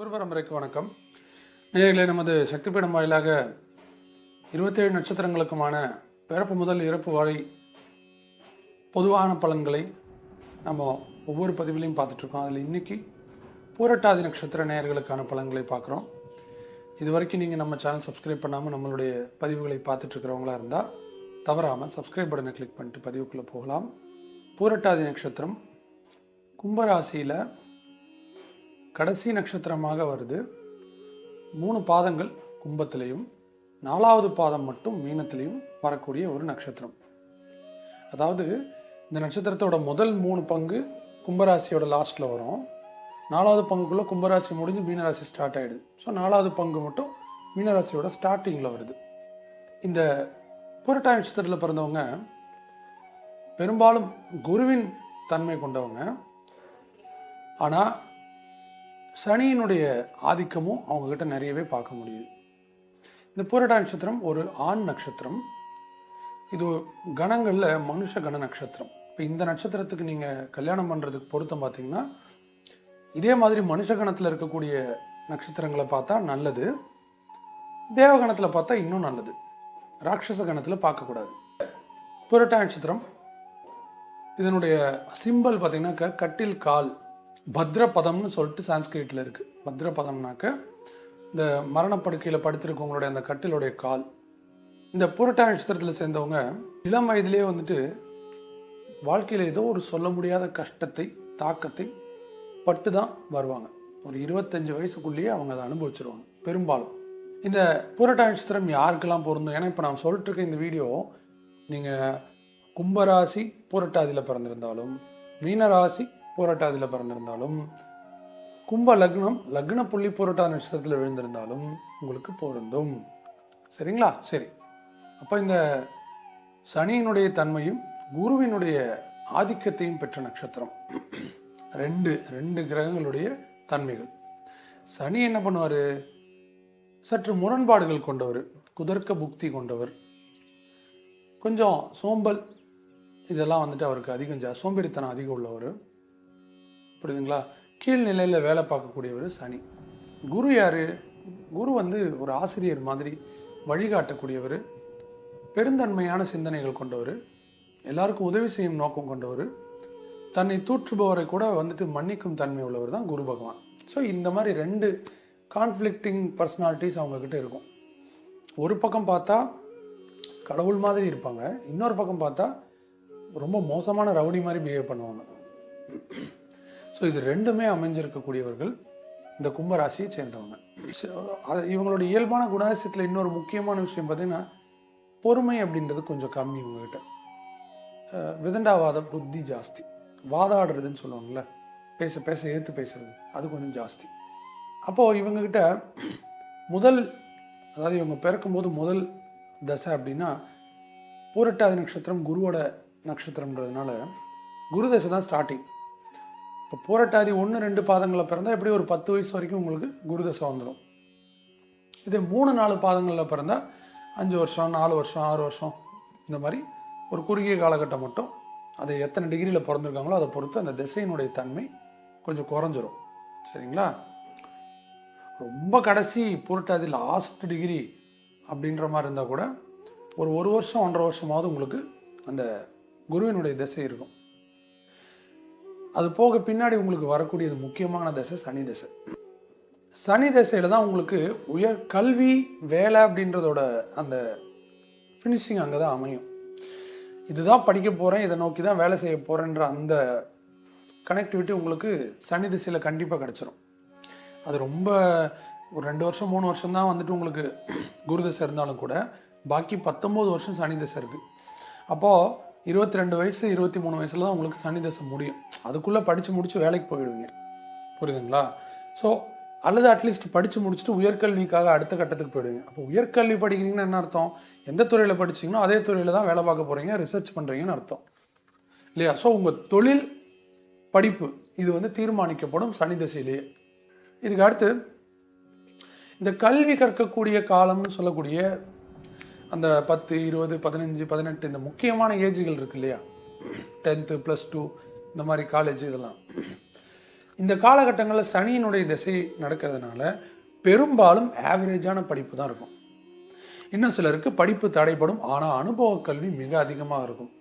ஒரு பரம்பரைக்கு வணக்கம். நேயர்களே நமது சக்தி பீடம் வாயிலாக இருபத்தேழு நட்சத்திரங்களுக்குமான பிறப்பு முதல் இறப்பு வரை பொதுவான பலன்களை நம்ம ஒவ்வொரு பதிவிலையும் பார்த்துட்ருக்கோம். அதில் இன்னைக்கு பூரட்டாதி நட்சத்திர நேயர்களுக்கான பலன்களை பார்க்குறோம். இது வரைக்கும் நீங்கள் நம்ம சேனல் சப்ஸ்கிரைப் பண்ணாமல் நம்மளுடைய பதிவுகளை பார்த்துட்ருக்கிறவங்களா இருந்தால் தவறாமல் சப்ஸ்கிரைப் பட்டனை கிளிக் பண்ணிட்டு பதிவுக்குள்ளே போகலாம். பூரட்டாதி நட்சத்திரம் கும்பராசியில் கடைசி நட்சத்திரமாக வருது. மூணு பாதங்கள் கும்பத்திலையும் நாலாவது பாதம் மட்டும் மீனத்திலையும் வரக்கூடிய ஒரு நட்சத்திரம். அதாவது இந்த நட்சத்திரத்தோட முதல் மூணு பங்கு கும்பராசியோட லாஸ்ட்டில் வரும். நாலாவது பங்குக்குள்ளே கும்பராசி முடிஞ்சு மீனராசி ஸ்டார்ட் ஆகிடுது ஸோ நாலாவது பங்கு மட்டும் மீனராசியோட ஸ்டார்டிங்கில் வருது. இந்த புரட்டா நட்சத்திரத்தில் பிறந்தவங்க பெரும்பாலும் குருவின் தன்மை கொண்டவங்க. ஆனால் சனியினுடைய ஆதிக்கமும் அவங்கக்கிட்ட நிறையவே பார்க்க முடியுது. இந்த பூரட்டா நட்சத்திரம் ஒரு ஆண் நட்சத்திரம். இது கணங்களில் மனுஷ கண நட்சத்திரம். இப்போ இந்த நட்சத்திரத்துக்கு நீங்கள் கல்யாணம் பண்ணுறதுக்கு பொருத்தம் பார்த்தீங்கன்னா இதே மாதிரி மனுஷ கணத்தில் இருக்கக்கூடிய நட்சத்திரங்களை பார்த்தா நல்லது. தேவகணத்தில் பார்த்தா இன்னும் நல்லது. ராட்சச கணத்தில் பார்க்கக்கூடாது. புரட்டா நட்சத்திரம். இதனுடைய சிம்பல் பார்த்தீங்கன்னாக்க கட்டில் கால். பத்ரபதம்னு சொல்லிட்டு சான்ஸ்கிரிட்டில் இருக்குது பத்ரபதம்னாக்க இந்த மரணப்படுக்கையில் படுத்திருக்கவங்களுடைய அந்த கட்டிலுடைய கால். இந்த புரட்டா நட்சத்திரத்தில் சேர்ந்தவங்க இளம் வயதிலே வந்துட்டு வாழ்க்கையில் ஏதோ ஒரு சொல்ல முடியாத கஷ்டத்தை தாக்கத்தை பட்டு தான் வருவாங்க. ஒரு இருபத்தஞ்சு வயசுக்குள்ளேயே அவங்க அதை அனுபவிச்சிருவாங்க பெரும்பாலும். இந்த புரட்டா நட்சத்திரம் யாருக்கெல்லாம் பொருந்தும்? ஏன்னா இப்போ நான் சொல்லிட்டு இருக்க இந்த வீடியோ நீங்கள் கும்பராசி புரட்டாதியில் பிறந்திருந்தாலும் மீனராசி பூரட்டாதியில் பிறந்திருந்தாலும் கும்ப லக்னம் லக்ன புள்ளி பூரட்டா நட்சத்திரத்தில் விழுந்திருந்தாலும் உங்களுக்கு பொருந்தும். சரிங்களா? சரி. அப்போ இந்த சனியினுடைய தன்மையும் குருவினுடைய ஆதிக்கத்தையும் பெற்ற நட்சத்திரம். ரெண்டு ரெண்டு கிரகங்களுடைய தன்மைகள். சனி என்ன பண்ணுவார்? சற்று முரண்பாடுகள் கொண்டவர் குதர்க்க புக்தி கொண்டவர். கொஞ்சம் சோம்பல் இதெல்லாம் வந்துட்டு அவருக்கு அதிகம் ஜா சோம்பேறித்தனம் அதிகம் உள்ளவர். புரியுதுங்களா? கீழ்நிலையில் வேலை பார்க்கக்கூடியவர் சனி. குரு யார்? குரு வந்து ஒரு ஆசிரியர் மாதிரி வழிகாட்டக்கூடியவர் பெருந்தன்மையான சிந்தனைகள் கொண்டவர் எல்லாருக்கும் உதவி செய்யும் நோக்கம் கொண்டவர் தன்னை தூற்றுபவரை கூட வந்துட்டு மன்னிக்கும் தன்மை உள்ளவர் தான் குரு பகவான். ஸோ இந்த மாதிரி ரெண்டு கான்ஃப்ளிக்டிங் பர்சனாலிட்டிஸ் அவங்கக்கிட்ட இருக்கும். ஒரு பக்கம் பார்த்தா கடவுள் மாதிரி இருப்பாங்க இன்னொரு பக்கம் பார்த்தா ரொம்ப மோசமான ரவுடி மாதிரி பிஹேவ் பண்ணுவாங்க. ஸோ இது ரெண்டுமே அமைஞ்சிருக்கக்கூடியவர்கள் இந்த கும்பராசியை சேர்ந்தவங்க. இவங்களோட இயல்பான குணாதிசயத்தில் இன்னொரு முக்கியமான விஷயம் பார்த்தீங்கன்னா பொறுமை அப்படின்றது கொஞ்சம் கம்மி இவங்ககிட்ட. விதண்டாவாத புத்தி ஜாஸ்தி. வாதாடுறதுன்னு சொல்லுவாங்கள்ல பேச பேச ஏற்று பேசுறது அது கொஞ்சம் ஜாஸ்தி. அப்போது இவங்கக்கிட்ட முதல் அதாவது இவங்க பிறக்கும்போது முதல் தசை அப்படின்னா பூரட்டாதி நட்சத்திரம் குருவோட நட்சத்திரம்ன்றதுனால குரு தசை தான் ஸ்டார்டிங் இப்போ பூரட்டாதி ஒன்று ரெண்டு பாதங்களில் பிறந்தால் எப்படி ஒரு பத்து வயசு வரைக்கும் உங்களுக்கு குரு தசை வந்துடும்? இதே மூணு நாலு பாதங்களில் பிறந்தால் அஞ்சு வருஷம் நாலு வருஷம் ஆறு வருஷம் இந்த மாதிரி ஒரு குறுகிய காலகட்டம் மட்டும் அதை எத்தனை டிகிரியில் பிறந்திருக்காங்களோ அதை பொறுத்து அந்த திசையினுடைய தன்மை கொஞ்சம் குறைஞ்சிரும். சரிங்களா? ரொம்ப கடைசி புரட்டாதி லாஸ்ட் டிகிரி அப்படின்ற மாதிரி இருந்தால் கூட ஒரு ஒரு வருஷம் ஒன்றரை வருஷமாவது உங்களுக்கு அந்த குருவினுடைய திசை இருக்கும். அது போக பின்னாடி உங்களுக்கு வரக்கூடியது முக்கியமான திசை சனி தசை. சனி தசையில் தான் உங்களுக்கு உயர் கல்வி வேலை அப்படின்றதோட அந்த ஃபினிஷிங் அங்கே தான் அமையும். இதுதான் படிக்க போகிறேன் இதை நோக்கி தான் வேலை செய்ய போகிறேன்ற அந்த கனெக்டிவிட்டி உங்களுக்கு சனி திசையில் கண்டிப்பாக கிடச்சிரும். அது ரொம்ப ஒரு ரெண்டு வருஷம் மூணு வருஷம் தான் வந்துட்டு உங்களுக்கு குரு தசை இருந்தாலும் கூட பாக்கி பத்தொம்போது வருஷம் சனி தசை இருக்குது அப்போது இருபத்தி ரெண்டு வயசு இருபத்தி மூணு வயசில் தான் உங்களுக்கு சனி தசை முடியும். அதுக்குள்ளே படித்து முடித்து வேலைக்கு போயிடுவீங்க. புரியுதுங்களா? ஸோ அல்லது அட்லீஸ்ட் படித்து முடிச்சுட்டு உயர்கல்விக்காக அடுத்த கட்டத்துக்கு போயிடுவீங்க. அப்போ உயர்கல்வி படிக்கிறீங்கன்னா என்ன அர்த்தம்? எந்த துறையில் படிச்சீங்களோ அதே துறையில் தான் வேலை பார்க்க போகிறீங்க ரிசர்ச் பண்ணுறீங்கன்னு அர்த்தம். இல்லையா? ஸோ உங்கள் தொழில் படிப்பு இது வந்து தீர்மானிக்கப்படும் சனி தசையிலேயே. இதுக்கு அடுத்து இந்த கல்வி கற்கக்கூடிய காலம்னு சொல்லக்கூடிய அந்த பத்து இருபது பதினஞ்சு பதினெட்டு இந்த முக்கியமான ஏஜ்கள் இருக்கு இல்லையா? டென்த்து ப்ளஸ் டூ இந்த மாதிரி காலேஜ் இதெல்லாம். இந்த காலகட்டங்களில் சனியினுடைய திசை நடக்கிறதுனால பெரும்பாலும் ஆவரேஜான படிப்பு தான் இருக்கும். இன்னும் சிலருக்கு படிப்பு தடைப்படும் ஆனால் அனுபவ கல்வி மிக அதிகமாக இருக்கும்.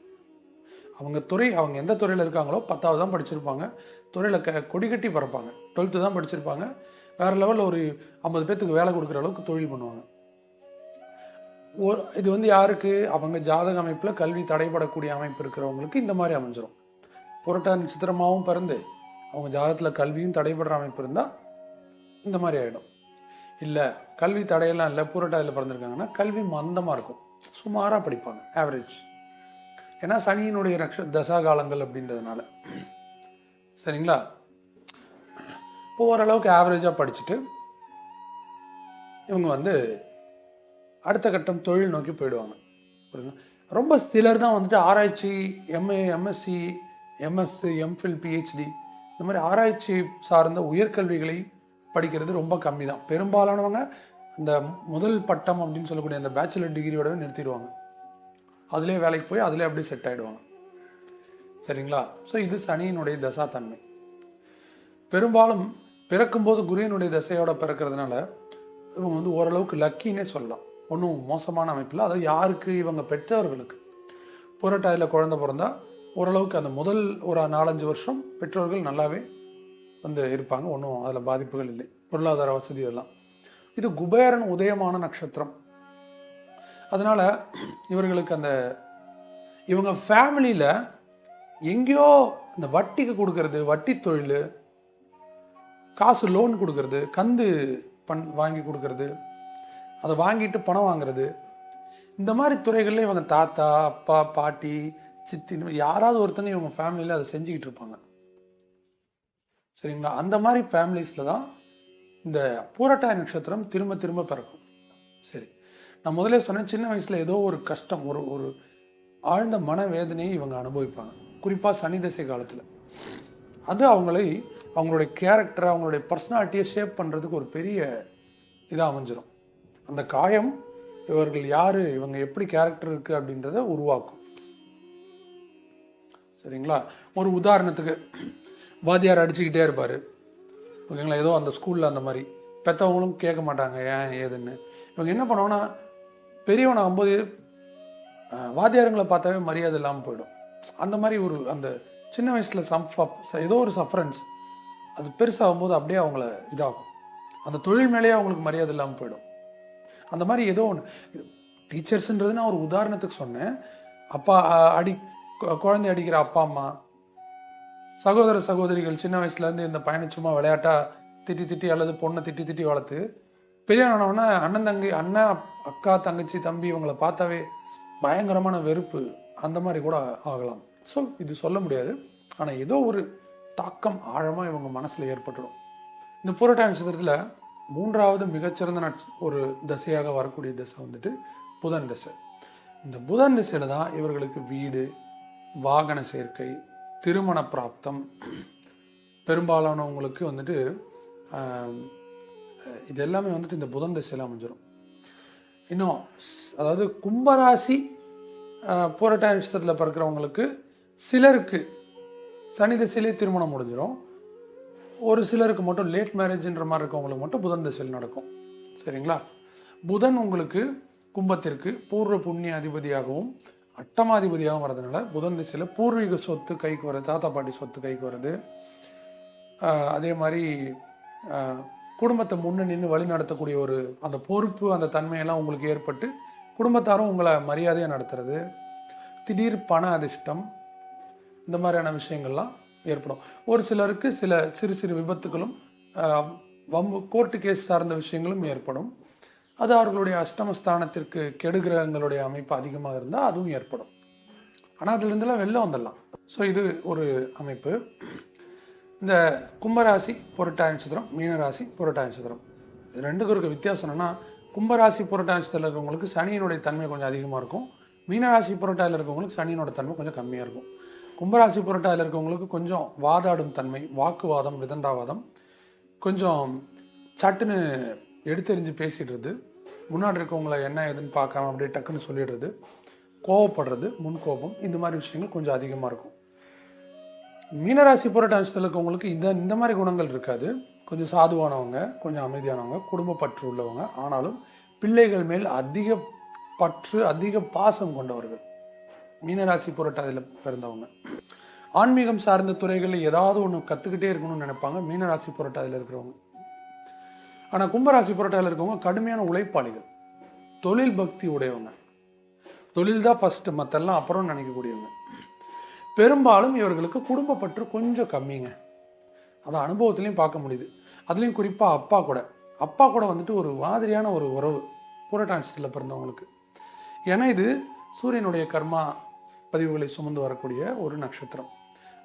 அவங்க துறை அவங்க எந்த துறையில் இருக்காங்களோ பத்தாவது தான் படிச்சிருப்பாங்க. துறையில் க கொடி கட்டி பறப்பாங்க. டுவெல்த்து தான் படிச்சிருப்பாங்க. வேறு லெவலில் ஒரு ஐம்பது பேர்த்துக்கு வேலை கொடுக்குற அளவுக்கு தொழில் பண்ணுவாங்க. ஒரு இது வந்து யாருக்கு? அவங்க ஜாதக அமைப்பில் கல்வி தடைபடக்கூடிய அமைப்பு இருக்கிறவங்களுக்கு இந்த மாதிரி அமைஞ்சிரும். புரட்டா நட்சத்திரமாகவும் பிறந்து அவங்க ஜாதகத்தில் கல்வியும் தடைபடுற அமைப்பு இருந்தால் இந்த மாதிரி ஆகிடும் இல்லை கல்வி தடையெல்லாம் இல்லை புரட்டாதியில் பிறந்திருக்காங்கன்னா கல்வி மந்தமாக இருக்கும். சுமாராக படிப்பாங்க ஆவரேஜ் ஏன்னா சனியினுடைய நக்ஷ தசா காலங்கள் அப்படின்றதுனால. சரிங்களா? இப்போ ஓரளவுக்கு ஆவரேஜாக படிச்சுட்டு இவங்க வந்து அடுத்த கட்டம் தொழில் நோக்கி போயிடுவாங்க. புரியுதுங்களா? ரொம்ப சிலர் தான் வந்துட்டு ஆராய்ச்சி MA MSc MS MPhil PhD இந்த மாதிரி ஆராய்ச்சி சார்ந்த உயர்கல்விகளை படிக்கிறது ரொம்ப கம்மி தான். பெரும்பாலானவங்க இந்த முதல் பட்டம் அப்படின்னு சொல்லக்கூடிய அந்த பேச்சுலர் டிகிரியோட நிறுத்திடுவாங்க. அதிலே வேலைக்கு போய் அதிலே அப்படியே செட் ஆகிடுவாங்க சரிங்களா? ஸோ இது சனியினுடைய தசா தன்மை பெரும்பாலும் பிறக்கும்போது குருவினுடைய தசையோட பிறக்கிறதுனால இவங்க வந்து ஓரளவுக்கு லக்கின்னே சொல்லலாம். ஒன்றும் மோசமான அமைப்பில் அதாவது யாருக்கு? இவங்க பெற்றவர்களுக்கு புரட்டாதியில் குழந்தை பிறந்தா ஓரளவுக்கு அந்த முதல் ஒரு நாலஞ்சு வருஷம் பெற்றோர்கள் நல்லாவே வந்து இருப்பாங்க. ஒன்றும் அதில் பாதிப்புகள் இல்லை. பொருளாதார வசதி எல்லாம். இது குபேரன் உதயமான நட்சத்திரம். அதனால் இவர்களுக்கு அந்த இவங்க ஃபேமிலியில் எங்கேயோ இந்த வட்டிக்கு கொடுக்கறது வட்டி தொழில் காசு லோன் கொடுக்கறது கந்து பண் வாங்கி கொடுக்கறது அதை வாங்கிட்டு பணம் வாங்குறது. இந்த மாதிரி துறைகளில் இவங்க தாத்தா அப்பா பாட்டி சித்தி இந்த மாதிரி யாராவது ஒருத்தங்க இவங்க ஃபேமிலியில் அதை செஞ்சுக்கிட்டு இருப்பாங்க. சரிங்களா? அந்த மாதிரி ஃபேமிலிஸில் தான் இந்த பூரட்டாய் நட்சத்திரம் திரும்ப திரும்ப பிறக்கும். சரி. நான் முதல்ல சொன்னேன் சின்ன வயசில் ஏதோ ஒரு கஷ்டம் ஒரு ஒரு ஆழ்ந்த மனவேதனையை இவங்க அனுபவிப்பாங்க. குறிப்பாக சனி தசை காலத்தில். அது அவங்களை அவங்களுடைய கேரக்டரை அவங்களுடைய பர்சனாலிட்டியை ஷேப் பண்ணுறதுக்கு ஒரு பெரிய இதாக அமைஞ்சிரும். அந்த காயம் இவர்கள் யார் இவங்க எப்படி கேரக்டர் இருக்குது அப்படின்றத உருவாக்கும். சரிங்களா? ஒரு உதாரணத்துக்கு வாத்தியார் அடிச்சுக்கிட்டே இருப்பார். ஓகேங்களா? ஏதோ அந்த ஸ்கூலில் அந்த மாதிரி. பெற்றவங்களும் கேட்க மாட்டாங்க ஏன் ஏதுன்னு? இவங்க என்ன பண்ணுவாங்கன்னா பெரியவன் ஆகும்போது வாத்தியாருங்களை பார்த்தாவே மரியாதை இல்லாமல் போயிடும். அந்த மாதிரி ஒரு அந்த சின்ன வயசில் சம் ஏதோ ஒரு சஃபரன்ஸ் அது பெருசாகும்போது அப்படியே அவங்கள இதாகும். அந்த தொழில் மேலேயே அவங்களுக்கு மரியாதை இல்லாமல் போயிடும். அந்த மாதிரி ஏதோ ஒன்று டீச்சர்ஸுன்றது நான் ஒரு உதாரணத்துக்கு சொன்னேன். அப்பா அடி குழந்தை அடிக்கிற அப்பா அம்மா சகோதர சகோதரிகள் சின்ன வயசுலேருந்து இந்த பையனை சும்மா விளையாட்டாக திட்டி திட்டி அல்லது பொண்ணை திட்டி திட்டி வளர்த்து பெரியவனானவொன்னே அண்ணன் தங்கை அண்ணன் அக்கா தங்கச்சி தம்பி இவங்களை பார்த்தாவே பயங்கரமான வெறுப்பு. அந்த மாதிரி கூட ஆகலாம். ஸோ இது சொல்ல முடியாது. ஆனால் ஏதோ ஒரு தாக்கம் ஆழமாக இவங்க மனசில் ஏற்பட்டுடும் இந்த புரட்டாதி நட்சத்திரத்தில் மூன்றாவது மிகச்சிறந்த நட் ஒரு தசையாக வரக்கூடிய தசை வந்துட்டு புதன் தசை. இந்த புதன் திசையில் தான் இவர்களுக்கு வீடு வாகன சேர்க்கை திருமண பிராப்தம் பெரும்பாலானவங்களுக்கு வந்துட்டு இது எல்லாமே வந்துட்டு இந்த புதன் திசையில் அமைஞ்சிடும் இன்னும் ஸ்- அதாவது கும்பராசி போராட்ட நட்சத்திரத்தில் பிறக்கிறவங்களுக்கு சிலருக்கு சனி திசையிலே திருமணம் முடிஞ்சிடும் ஒரு சிலருக்கு மட்டும் லேட் மேரேஜ்ன்ற மாதிரி இருக்கவங்களுக்கு மட்டும் புதன் திசையில் நடக்கும். சரிங்களா? புதன் உங்களுக்கு கும்பத்திற்கு பூர்வ புண்ணிய அதிபதியாகவும் அட்டமாதிபதியாகவும் வரதுனால புதன் திசையில் பூர்வீக சொத்து கைக்கு வருது தாத்தா பாட்டி சொத்து கைக்கு வருது அதே மாதிரி குடும்பத்தை முன்னே நின்று வழி நடத்தக்கூடிய ஒரு அந்த பொறுப்பு அந்த தன்மையெல்லாம் உங்களுக்கு ஏற்பட்டு குடும்பத்தாரும் உங்களை மரியாதையாக நடத்துறது. திடீர் பண அதிர்ஷ்டம் இந்த மாதிரியான விஷயங்கள்லாம் ஏற்படும். ஒரு சிலருக்கு சில சிறு சிறு விபத்துகளும் வம்பு கோர்ட்டு கேஸ் சார்ந்த விஷயங்களும் ஏற்படும். அது அவர்களுடைய அஷ்டமஸ்தானத்திற்கு கெடுகிரகங்களுடைய அமைப்பு அதிகமாக இருந்தால் அதுவும் ஏற்படும். ஆனால் அதுலேருந்துலாம் வெளில வந்துடலாம். ஸோ இது ஒரு அமைப்பு. இந்த கும்பராசி புரட்டாய நட்சத்திரம் மீனராசி புரட்டாய நட்சத்திரம். இது ரெண்டுக்கும் இருக்க வித்தியாசம் என்னன்னா கும்பராசி புரட்டாய நட்சத்திரத்தில் இருக்கிறவங்களுக்கு சனியினுடைய தன்மை கொஞ்சம் அதிகமாக இருக்கும். மீனராசி புரட்டாயில் இருக்கிறவங்களுக்கு சனியினோட தன்மை கொஞ்சம் கம்மியாக இருக்கும். கும்பராசி புரட்டாதில் இருக்கவங்களுக்கு கொஞ்சம் வாதாடும் தன்மை வாக்குவாதம் விதண்டாவாதம் கொஞ்சம் சட்டுன்னு எடுத்தெறிஞ்சு பேசிடுறது. முன்னாடி இருக்கவங்கள என்ன ஏதுன்னு பார்க்காம அப்படியே டக்குன்னு சொல்லிடுறது. கோவப்படுறது முன்கோபம் இந்த மாதிரி விஷயங்கள் கொஞ்சம் அதிகமாக இருக்கும். மீனராசி புரட்டாசத்தில் இருக்கவங்களுக்கு இந்த இந்த மாதிரி குணங்கள் இருக்காது. கொஞ்சம் சாதுவானவங்க கொஞ்சம் அமைதியானவங்க குடும்ப பற்று உள்ளவங்க. ஆனாலும் பிள்ளைகள் மேல் அதிக பற்று அதிக பாசம் கொண்டவர்கள். மீனராசி புரட்டாதியில் பிறந்தவங்க. ஆன்மீகம் சார்ந்த துறைகளில் ஏதாவது ஒன்று கற்றுக்கிட்டே இருக்கணும்னு நினைப்பாங்க மீனராசி புரட்டாதியில் இருக்கிறவங்க. ஆனால் கும்பராசி புரட்டாதியில் இருக்கவங்க கடுமையான உழைப்பாளிகள். தொழில் பக்தி உடையவங்க. தொழில் தான் ஃபஸ்ட்டு மற்றெல்லாம் அப்புறம் நினைக்கக்கூடியவங்க. பெரும்பாலும் இவர்களுக்கு குடும்ப பற்று கொஞ்சம் கம்மிங்க. அதை அனுபவத்துலேயும் பார்க்க முடியுது. அதுலேயும் குறிப்பாக அப்பா கூட. அப்பா கூட வந்துட்டு ஒரு மாதிரியான ஒரு உறவு புரட்டாட்சியில் பிறந்தவங்களுக்கு. ஏன்னா இது சூரியனுடைய கர்மா பதிவுகளை சுமந்து வரக்கூடிய ஒரு நட்சத்திரம்.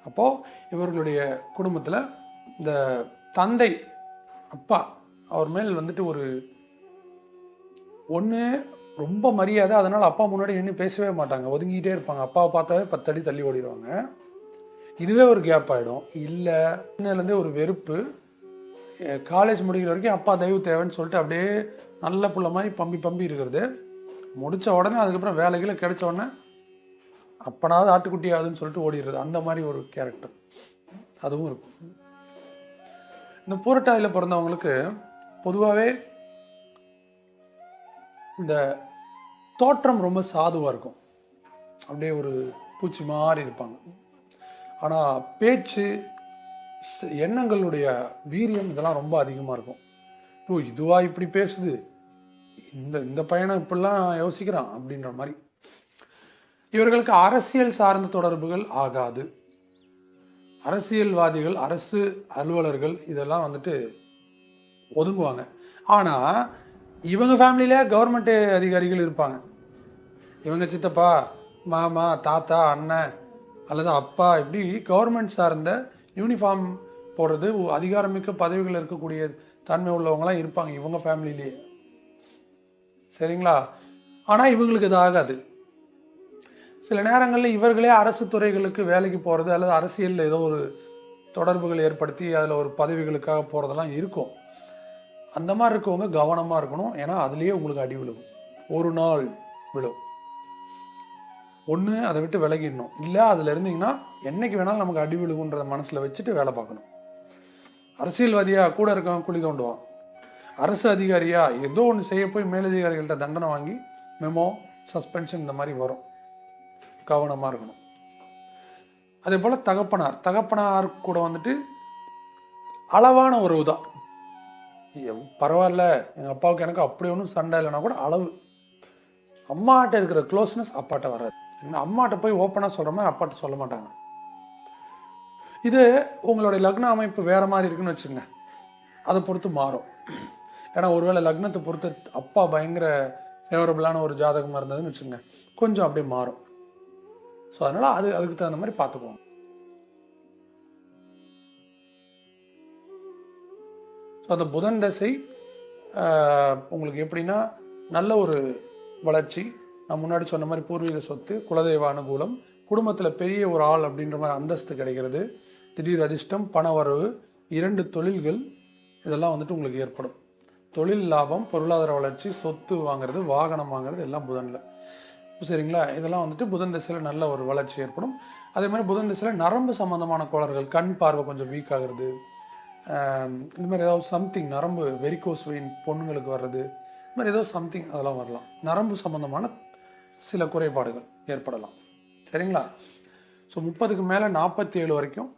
அப்போது இவர்களுடைய குடும்பத்தில் இந்த தந்தை அப்பா அவர் மேல் வந்துட்டு ஒரு ஒன்று ரொம்ப மரியாதை அதனால் அப்பா முன்னாடி நின்று பேசவே மாட்டாங்க. ஒதுங்கிட்டே இருப்பாங்க. அப்பாவை பார்த்தாவே பத்து அடி தள்ளி ஓடிடுவாங்க. இதுவே ஒரு கேப் ஆகிடும் இல்லை இன்னிலேருந்தே ஒரு வெறுப்பு. காலேஜ் முடிக்கிற வரைக்கும் அப்பா தயவு தேவைன்னு சொல்லிட்டு அப்படியே நல்ல புள்ள மாதிரி பம்பி பம்பி இருக்கிறது. முடித்த உடனே அதுக்கப்புறம் வேலைகளை கிடைச்ச உடனே அப்பனாவது ஆட்டுக்குட்டி ஆகுதுன்னு சொல்லிட்டு ஓடிடுறது. அந்த மாதிரி ஒரு கேரக்டர் அதுவும் இருக்கும். இந்த பூரட்டாதியில் பிறந்தவங்களுக்கு பொதுவாகவே இந்த தோற்றம் ரொம்ப சாதுவாக இருக்கும். அப்படியே ஒரு பூச்சி மாதிரி இருப்பாங்க. ஆனால் பேச்சு எண்ணங்களுடைய வீரியம் இதெல்லாம் ரொம்ப அதிகமாக இருக்கும். ஓ இதுவா இப்படி பேசுது? இந்த இந்த பையனை இப்படிலாம் யோசிக்கிறான் அப்படின்ற மாதிரி. இவர்களுக்கு அரசியல் சார்ந்த தொடர்புகள் ஆகாது. அரசியல்வாதிகள் அரசு அலுவலர்கள் இதெல்லாம் வந்துட்டு ஒதுங்குவாங்க. ஆனால் இவங்க ஃபேமிலியில் கவர்மெண்ட் அதிகாரிகள் இருப்பாங்க. இவங்க சித்தப்பா மாமா தாத்தா அண்ணன் அல்லது அப்பா இப்படி கவர்மெண்ட் சார்ந்த யூனிஃபார்ம் போடுறது அதிகாரமிக்க பதவிகள் இருக்கக்கூடிய தன்மை உள்ளவங்களாம் இருப்பாங்க இவங்க ஃபேமிலியிலேயே சரிங்களா? ஆனால் இவங்களுக்கு இது ஆகாது. சில நேரங்களில் இவர்களே அரசு துறைகளுக்கு வேலைக்கு போகிறது அல்லது அரசியலில் ஏதோ ஒரு தொடர்புகள் ஏற்படுத்தி அதில் ஒரு பதவிகளுக்காக போகிறதெல்லாம் இருக்கும். அந்த மாதிரி இருக்கவங்க கவனமாக இருக்கணும். ஏன்னா அதுலேயே உங்களுக்கு அடி விழுகும். ஒரு நாள் விழும். ஒன்று அதை விட்டு விலகிடணும். இல்லை அதில் இருந்தீங்கன்னா என்னைக்கு வேணாலும் நமக்கு அடி விழுகுன்றத மனசில் வச்சுட்டு வேலை பார்க்கணும். அரசியல்வாதியாக கூட இருக்கவன் குழி தோண்டுவான். அரசு அதிகாரியாக ஏதோ ஒன்று செய்ய போய் மேலதிகாரிகள்கிட்ட தண்டனை வாங்கி மெமோ சஸ்பென்ஷன் இந்த மாதிரி வரும். கவனமாக இருக்கணும். அதே போல் தகப்பனார். தகப்பனார் கூட வந்துட்டு அளவான உறவு தான் பரவாயில்ல. எங்கள் அப்பாவுக்கு எனக்கு அப்படி ஒன்றும் சண்டை இல்லைனா கூட அளவு. அம்மாட்ட இருக்கிற க்ளோஸ்னஸ் அப்பாட்ட வராது. என்ன அம்மாட்ட போய் ஓப்பனாக சொல்கிற மாதிரி அப்பாட்ட சொல்ல மாட்டாங்க. இது உங்களுடைய லக்ன அமைப்பு வேறு மாதிரி இருக்குன்னு வச்சுங்க அதை பொறுத்து மாறும். ஏன்னா ஒருவேளை லக்னத்தை பொறுத்து அப்பா பயங்கர ஃபேவரபுளான ஒரு ஜாதகமாக இருந்ததுன்னு வச்சுங்க கொஞ்சம் அப்படியே மாறும். ஸோ அதனால் அது அதுக்கு தகுந்த மாதிரி பார்த்துக்குவோம். ஸோ அந்த புதன் தசை உங்களுக்கு எப்படின்னா நல்ல ஒரு வளர்ச்சி. நான் முன்னாடி சொன்ன மாதிரி பூர்வீக சொத்து குலதெய்வ அனுகூலம் குடும்பத்தில் பெரிய ஒரு ஆள் அப்படின்ற மாதிரி அந்தஸ்து கிடைக்கிறது. திடீர் அதிர்ஷ்டம் பண வரவு இரண்டு தொழில்கள் இதெல்லாம் வந்துட்டு உங்களுக்கு ஏற்படும். தொழில் லாபம் பொருளாதார வளர்ச்சி சொத்து வாங்குறது வாகனம் வாங்குறது எல்லாம் புதனில். சரிங்களா? இதெல்லாம் வந்துட்டு புதன் திசையில் நல்ல ஒரு வளர்ச்சி ஏற்படும். அதே மாதிரி புதன் திசையில் நரம்பு சம்மந்தமான கோளாறுகள் கண் பார்வை கொஞ்சம் வீக் ஆகுறது. இந்த மாதிரி ஏதாவது சம்திங் நரம்பு வெரிகோஸ் வெயின் பொண்ணுங்களுக்கு வர்றது. இந்த மாதிரி ஏதோ சம்திங் அதெல்லாம் வரலாம். நரம்பு சம்மந்தமான சில குறைபாடுகள் ஏற்படலாம். சரிங்களா? ஸோ முப்பதுக்கு மேலே நாற்பத்தி ஏழு வரைக்கும்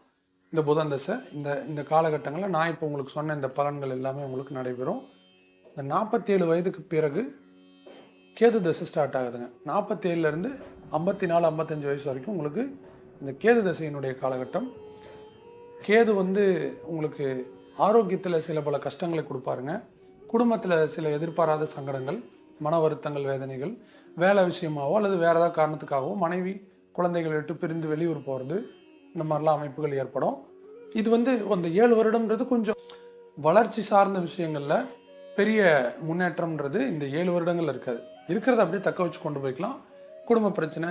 இந்த புதன் தசை இந்த இந்த காலகட்டங்களில் நான் இப்போ உங்களுக்கு சொன்ன இந்த பலன்கள் எல்லாமே உங்களுக்கு நடைபெறும். இந்த நாற்பத்தி ஏழு வயதுக்கு பிறகு கேது தசை ஸ்டார்ட் ஆகுதுங்க. நாற்பத்தேழுலேருந்து ஐம்பத்தி நாலு ஐம்பத்தஞ்சு வயசு வரைக்கும் உங்களுக்கு இந்த கேது தசையினுடைய காலகட்டம். கேது வந்து உங்களுக்கு ஆரோக்கியத்தில் சில பல கஷ்டங்களை கொடுப்பாருங்க. குடும்பத்தில் சில எதிர்பாராத சங்கடங்கள் மன வருத்தங்கள் வேதனைகள் வேலை விஷயமாவோ அல்லது வேறு ஏதாவது காரணத்துக்காகவோ மனைவி குழந்தைகளை விட்டு பிரிந்து வெளியூர் போகிறது இந்த மாதிரிலாம் அமைப்புகள் ஏற்படும். இது வந்து அந்த ஏழு வருடம்ன்றது கொஞ்சம் வளர்ச்சி சார்ந்த விஷயங்களில் பெரிய முன்னேற்றம்ன்றது இந்த ஏழு வருடங்கள் இருக்காது. இருக்கிறத அப்படியே தக்க வச்சு கொண்டு போய்க்கலாம். குடும்ப பிரச்சனை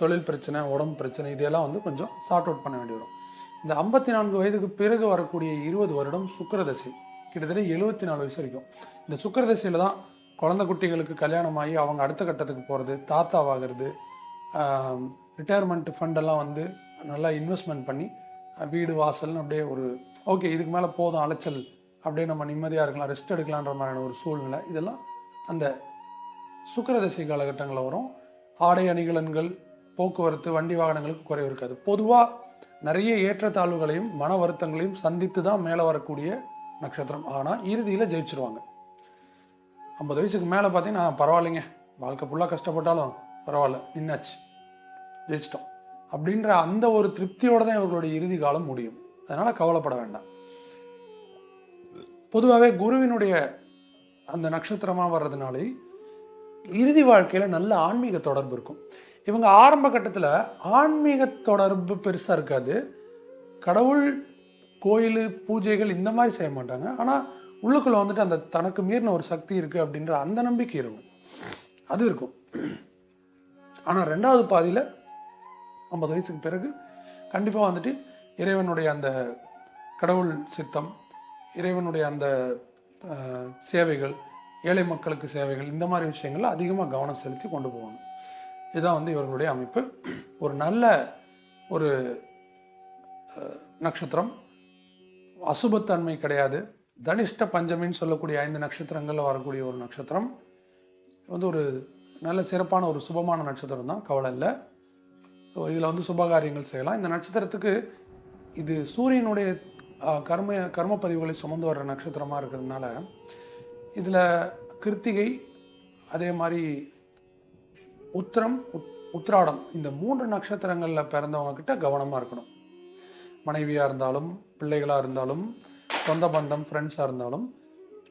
தொழில் பிரச்சனை உடம்பு பிரச்சனை இதெல்லாம் வந்து கொஞ்சம் சார்ட் அவுட் பண்ண வேண்டி வரும். இந்த ஐம்பத்தி நான்கு வயதுக்கு பிறகு வரக்கூடிய இருபது வருடம் சுக்கரதசை கிட்டத்தட்ட எழுபத்தி நாலு வயசு வரைக்கும். இந்த சுக்கிரதசையில் தான் குழந்தை குட்டிகளுக்கு கல்யாணம் ஆகி அவங்க அடுத்த கட்டத்துக்கு போகிறது தாத்தாவாகிறது ரிட்டையர்மெண்ட் ஃபண்டெல்லாம் வந்து நல்லா இன்வெஸ்ட்மெண்ட் பண்ணி வீடு வாசல்னு அப்படியே ஒரு ஓகே இதுக்கு மேலே போதும் அலைச்சல் அப்படியே நம்ம நிம்மதியாக இருக்கலாம் ரெஸ்ட் எடுக்கலான்ற மாதிரியான ஒரு சூழ்நிலை இதெல்லாம் அந்த சுக்கரதசை காலகட்டங்களில் வரும். ஆடை அணிகலன்கள் போக்குவரத்து வண்டி வாகனங்களுக்கு குறைவு இருக்காது. பொதுவாக நிறைய ஏற்றத்தாழ்வுகளையும் மன வருத்தங்களையும் சந்தித்து தான் மேலே வரக்கூடிய நட்சத்திரம். ஆனால் இறுதியில் ஜெயிச்சிருவாங்க. ஐம்பது வயசுக்கு மேலே பார்த்தீங்கன்னா பரவாயில்லைங்க. வாழ்க்கை ஃபுல்லாக கஷ்டப்பட்டாலும் பரவாயில்ல. நின்னாச்சு. ஜெயிச்சிட்டோம். அப்படின்ற அந்த ஒரு திருப்தியோடு தான் இவர்களுடைய இறுதி காலம் முடியும். அதனால் கவலைப்பட வேண்டாம். பொதுவாகவே குருவினுடைய அந்த நட்சத்திரமாக வர்றதுனாலே இறுதி வாழ்க்கையில் நல்ல ஆன்மீக தொடர்பு இருக்கும். இவங்க ஆரம்ப கட்டத்தில் ஆன்மீக தொடர்பு பெருசாக இருக்காது. கடவுள் கோயில் பூஜைகள் இந்த மாதிரி செய்ய மாட்டாங்க. ஆனால் உள்ளுக்குள்ளே வந்துட்டு அந்த தனக்கு மீறின ஒரு சக்தி இருக்குது அப்படின்ற அந்த நம்பிக்கை இருக்கும். அது இருக்கும். ஆனால் ரெண்டாவது பாதியில் ஐம்பது வயசுக்கு பிறகு கண்டிப்பாக வந்துட்டு இறைவனுடைய அந்த கடவுள் சித்தம் இறைவனுடைய அந்த சேவைகள் ஏழை மக்களுக்கு சேவைகள் இந்த மாதிரி விஷயங்கள்ல அதிகமாக கவனம் செலுத்தி கொண்டு போவாங்க. இதுதான் வந்து இவர்களுடைய அமைப்பு. ஒரு நல்ல ஒரு நட்சத்திரம். அசுபத்தன்மை கிடையாது. தனிஷ்ட பஞ்சமின்னு சொல்லக்கூடிய ஐந்து நட்சத்திரங்களில் வரக்கூடிய ஒரு நட்சத்திரம். வந்து ஒரு நல்ல சிறப்பான ஒரு சுபமான நட்சத்திரம் தான். கவலை இல்லை. ஸோ இதில் வந்து சுபகாரியங்கள் செய்யலாம். இந்த நட்சத்திரத்துக்கு இது சூரியனுடைய கர்ம கர்ம பதிவுகளை சுமந்து வர்ற நட்சத்திரமாக இருக்கிறதுனால இதில் கிருத்திகை அதே மாதிரி உத்திரம் உத்- இந்த மூன்று நட்சத்திரங்களில் பிறந்தவங்க கிட்ட கவனமாக இருக்கணும். மனைவியாக இருந்தாலும் பிள்ளைகளாக இருந்தாலும் சொந்த பந்தம் ஃப்ரெண்ட்ஸாக இருந்தாலும்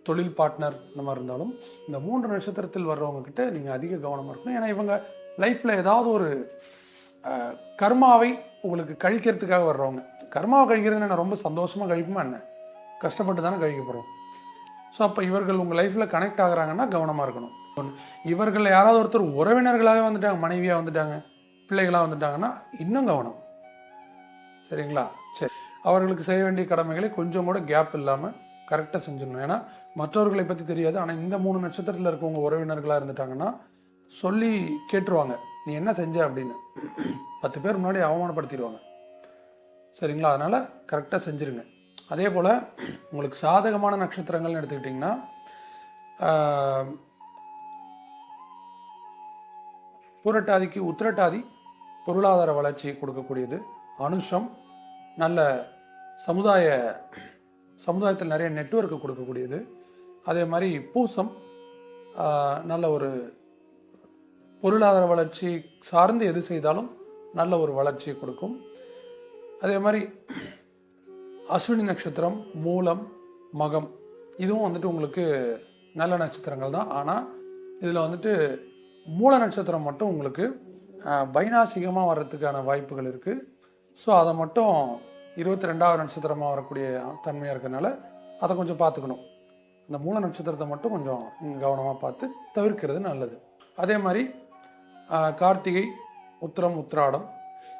தொழில் பார்ட்னர் இந்த மாதிரி இருந்தாலும் இந்த மூன்று நட்சத்திரத்தில் வர்றவங்க கிட்ட நீங்கள் அதிக கவனமாக இருக்கணும். ஏன்னா இவங்க லைஃப்பில் ஏதாவது ஒரு கர்மாவை உங்களுக்கு கழிக்கிறதுக்காக வர்றவங்க. கர்மாவை கழிக்கிறது என்ன? ரொம்ப சந்தோஷமாக கழிக்குமா என்ன? கஷ்டப்பட்டு தானே கழிக்க போகிறோம் ஸோ அப்போ இவர்கள் உங்கள் லைஃப்பில் கனெக்ட் ஆகிறாங்கன்னா கவனமாக இருக்கணும். இவர்கள் யாராவது ஒருத்தர் உறவினர்களாக வந்துட்டாங்க மனைவியாக வந்துட்டாங்க பிள்ளைகளாக வந்துட்டாங்கன்னா இன்னும் கவனம். சரிங்களா? சரி. அவர்களுக்கு செய்ய வேண்டிய கடமைகளை கொஞ்சம் கூட கேப் இல்லாமல் கரெக்டாக செஞ்சிடணும். ஏன்னா மற்றவர்களை பற்றி தெரியாது. ஆனால் இந்த மூணு நட்சத்திரத்தில் இருக்கவங்க உறவினர்களாக இருந்துட்டாங்கன்னா சொல்லி கேட்டுருவாங்க. நீ என்ன செஞ்ச? அப்படின்னு. பத்து பேர் முன்னாடி அவமானப்படுத்திடுவாங்க. சரிங்களா? அதனால் கரெக்டாக செஞ்சுருங்க. அதே போல் உங்களுக்கு சாதகமான நட்சத்திரங்கள்னு எடுத்துக்கிட்டிங்கன்னா ஆஹ், புரட்டாதிக்கு உத்திரட்டாதி பொருளாதார வளர்ச்சியை கொடுக்கக்கூடியது. அனுஷம் நல்ல சமுதாய சமுதாயத்தில் நிறைய நெட்வொர்க்கு கொடுக்கக்கூடியது. அதே மாதிரி பூசம் நல்ல ஒரு பொருளாதார வளர்ச்சி சார்ந்து எது செய்தாலும் நல்ல ஒரு வளர்ச்சியை கொடுக்கும். அதே மாதிரி அஸ்வினி நட்சத்திரம் மூலம் மகம். இதுவும் வந்துட்டு உங்களுக்கு நல்ல நட்சத்திரங்கள் தான். ஆனால் இதில் வந்துட்டு மூல நட்சத்திரம் மட்டும் உங்களுக்கு வைநாசிகமாக வர்றதுக்கான வாய்ப்புகள் இருக்குது ஸோ அதை மட்டும் இருபத்தி ரெண்டாவது நட்சத்திரமாக வரக்கூடிய தன்மையாக இருக்கறனால அதை கொஞ்சம் பார்த்துக்கணும் இந்த மூல நட்சத்திரத்தை மட்டும் கொஞ்சம் கவனமாக பார்த்து தவிர்க்கிறது நல்லது. அதே மாதிரி கார்த்திகை உத்திரம் உத்திராடம்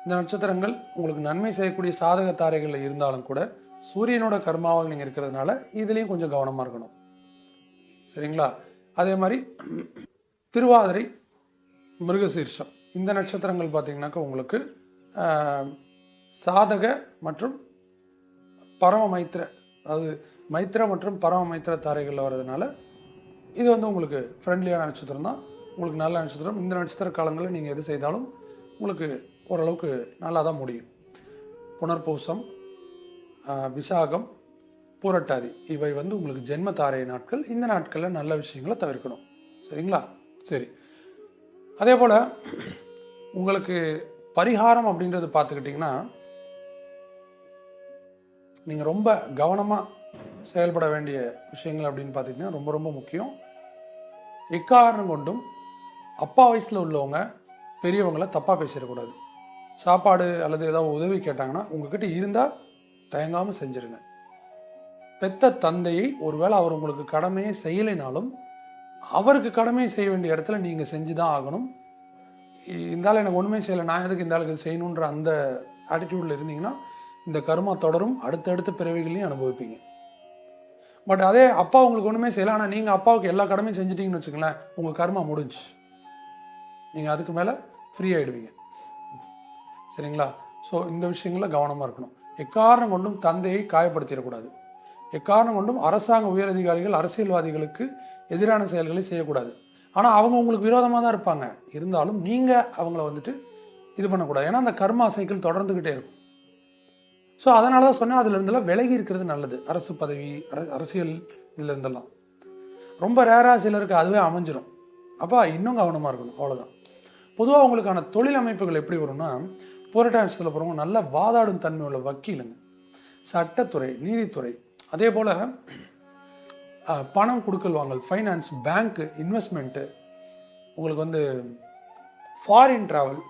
இந்த நட்சத்திரங்கள் உங்களுக்கு நன்மை செய்யக்கூடிய சாதக தாரைகளில் இருந்தாலும் கூட சூரியனோட கர்மாவில் நீங்கள் இருக்கிறதுனால இதுலேயும் கொஞ்சம் கவனமாக இருக்கணும். சரிங்களா? அதே மாதிரி திருவாதிரை மிருகசீர்ஷம் இந்த நட்சத்திரங்கள் பார்த்தீங்கன்னாக்கா உங்களுக்கு சாதக மற்றும் பரம மைத்திர அதாவது மைத்திர மற்றும் பரம மைத்திர தாரைகளில் வர்றதுனால இது வந்து உங்களுக்கு ஃப்ரெண்ட்லியான நட்சத்திரம் தான். உங்களுக்கு நல்ல நட்சத்திரம். இந்த நட்சத்திர காலங்களில் நீங்கள் எது செய்தாலும் உங்களுக்கு ஓரளவுக்கு நல்லா தான் முடியும். புனர்பூசம் விசாகம் பூரட்டாதி. இவை வந்து உங்களுக்கு ஜென்ம தாரை நாட்கள். இந்த நாட்களில் நல்ல விஷயங்களை தவிர்க்கணும். சரிங்களா? சரி. அதே போல் உங்களுக்கு பரிகாரம் அப்படின்றது பார்த்துக்கிட்டிங்கன்னா நீங்கள் ரொம்ப கவனமாக செயல்பட வேண்டிய விஷயங்கள் அப்படின்னு பார்த்துக்கிட்டிங்கன்னா ரொம்ப ரொம்ப முக்கியம். எக்காரணம் கொண்டும் அப்பா வயசில் உள்ளவங்க பெரியவங்களை தப்பாக பேசிடக்கூடாது. சாப்பாடு அல்லது ஏதாவது உதவி கேட்டாங்கன்னா உங்ககிட்ட இருந்தால் தயங்காமல் செஞ்சிருங்க. பெத்த தந்தையை ஒருவேளை அவர் உங்களுக்கு கடமையை செய்யலைனாலும் அவருக்கு கடமையை செய்ய வேண்டிய இடத்துல நீங்கள் செஞ்சு தான் ஆகணும் இருந்தாலும் எனக்கு ஒன்றுமே செய்யலை நான் எதுக்கு இந்த ஆளுக்கு செய்யணுன்ற அந்த ஆட்டிடியூடில் இருந்தீங்கன்னா இந்த கர்மா தொடரும் அடுத்தடுத்த பிறவிகளையும் அனுபவிப்பீங்க. பட் அதே அப்பா உங்களுக்கு ஒன்றுமே செய்யலை ஆனால் நீங்கள் அப்பாவுக்கு எல்லா கடமையும் செஞ்சிட்டிங்கன்னு வச்சுக்கங்களேன் உங்கள் கர்மா முடிஞ்சு. நீங்கள் அதுக்கு மேலே ஃப்ரீ ஆகிடுவீங்க சரிங்களா? ஸோ இந்த விஷயங்களில் கவனமாக இருக்கணும். எக்காரணம் கொண்டும் தந்தையை காயப்படுத்திடக்கூடாது. எக்காரணம் கொண்டும் அரசாங்க உயரதிகாரிகள் அரசியல்வாதிகளுக்கு எதிரான செயல்களை செய்யக்கூடாது. ஆனால் அவங்க உங்களுக்கு விரோதமாக தான் இருப்பாங்க. இருந்தாலும் நீங்கள் அவங்கள வந்துட்டு இது பண்ணக்கூடாது. ஏன்னா அந்த கர்மா சைக்கிள் தொடர்ந்துக்கிட்டே இருக்கும். ஸோ அதனால தான் சொன்னேன் அதுல விலகி இருக்கிறது நல்லது. அரசு பதவி அரசியல் இதுலேருந்தெல்லாம் ரொம்ப ரேராக சிலருக்கு அதுவே அமைஞ்சிரும். அப்போ இன்னும் கவனமாக இருக்கணும். அவ்வளோதான் பொதுவாக உங்களுக்கான தொழில் அமைப்புகள் எப்படி வரும்னா போராட்டத்தில் போகிறவங்க நல்ல வாதாடும் தன்மை உள்ள வக்கீலுங்க. சட்டத்துறை நீதித்துறை. அதே போல் பணம் கொடுக்கல் வாங்கல் ஃபைனான்ஸ் பேங்க்கு இன்வெஸ்ட்மெண்ட்டு உங்களுக்கு வந்து ஃபாரின் ட்ராவல்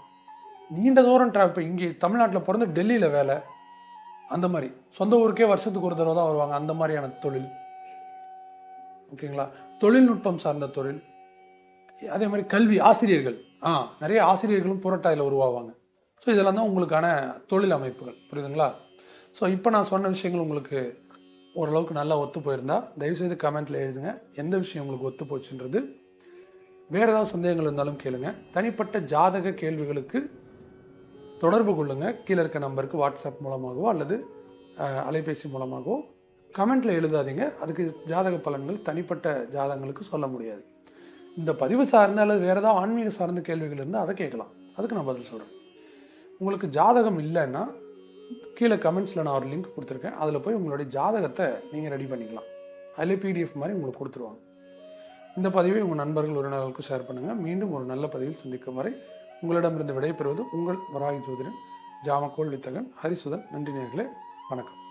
நீண்ட தூரம் ட்ராவல் இப்போ இங்கே தமிழ்நாட்டில் பிறந்து டெல்லியில் வேலை அந்த மாதிரி. சொந்த ஊருக்கே வருஷத்துக்கு ஒரு தடவை தான் வருவாங்க அந்த மாதிரியான தொழில். ஓகேங்களா? தொழில்நுட்பம் சார்ந்த தொழில். அதே மாதிரி கல்வி ஆசிரியர்கள். ஆ நிறைய ஆசிரியர்களும் புரட்டாயில் உருவாவாங்க. ஸோ இதெல்லாம் தான் உங்களுக்கான தொழில் அமைப்புகள் புரியுதுங்களா? ஸோ இப்போ நான் சொன்ன விஷயங்கள் உங்களுக்கு ஓரளவுக்கு நல்லா ஒத்து போயிருந்தா தயவுசெய்து கமெண்ட்டில் எழுதுங்க. எந்த விஷயம் உங்களுக்கு ஒத்து போச்சுன்றது. வேறு ஏதாவது சந்தேகங்கள் இருந்தாலும் கேளுங்க. தனிப்பட்ட ஜாதக கேள்விகளுக்கு தொடர்பு கொள்ளுங்கள் கீழே இருக்க நம்பருக்கு வாட்ஸ்அப் மூலமாகவோ அல்லது அலைபேசி மூலமாகவோ கமெண்ட்டில் எழுதாதீங்க. அதுக்கு ஜாதக பலன்கள் தனிப்பட்ட ஜாதகங்களுக்கு சொல்ல முடியாது. இந்த பதிவு சார்ந்த அல்லது வேறு ஏதாவது ஆன்மீக சார்ந்த கேள்விகள் இருந்தால் அதை கேட்கலாம். அதுக்கு நான் பதில் சொல்கிறேன் உங்களுக்கு ஜாதகம் இல்லைன்னா கீழே கமெண்ட்ஸில் நான் ஒரு லிங்க் கொடுத்துருக்கேன். அதில் போய் உங்களுடைய ஜாதகத்தை நீங்கள் ரெடி பண்ணிக்கலாம். அதிலே பிடிஎஃப் மாதிரி உங்களுக்கு கொடுத்துருவாங்க. இந்த பதிவை உங்கள் நண்பர்கள் உறவினர்களுக்கு ஷேர் பண்ணுங்கள் மீண்டும் ஒரு நல்ல பதிவில் சந்திக்கும் வரை உங்களிடமிருந்து விடைபெறுவது உங்கள் வராகி ஜோதிடன் ஜாமக்கோள் வித்தகன் ஹரிசுதன். நன்றி நேர்களே. வணக்கம்.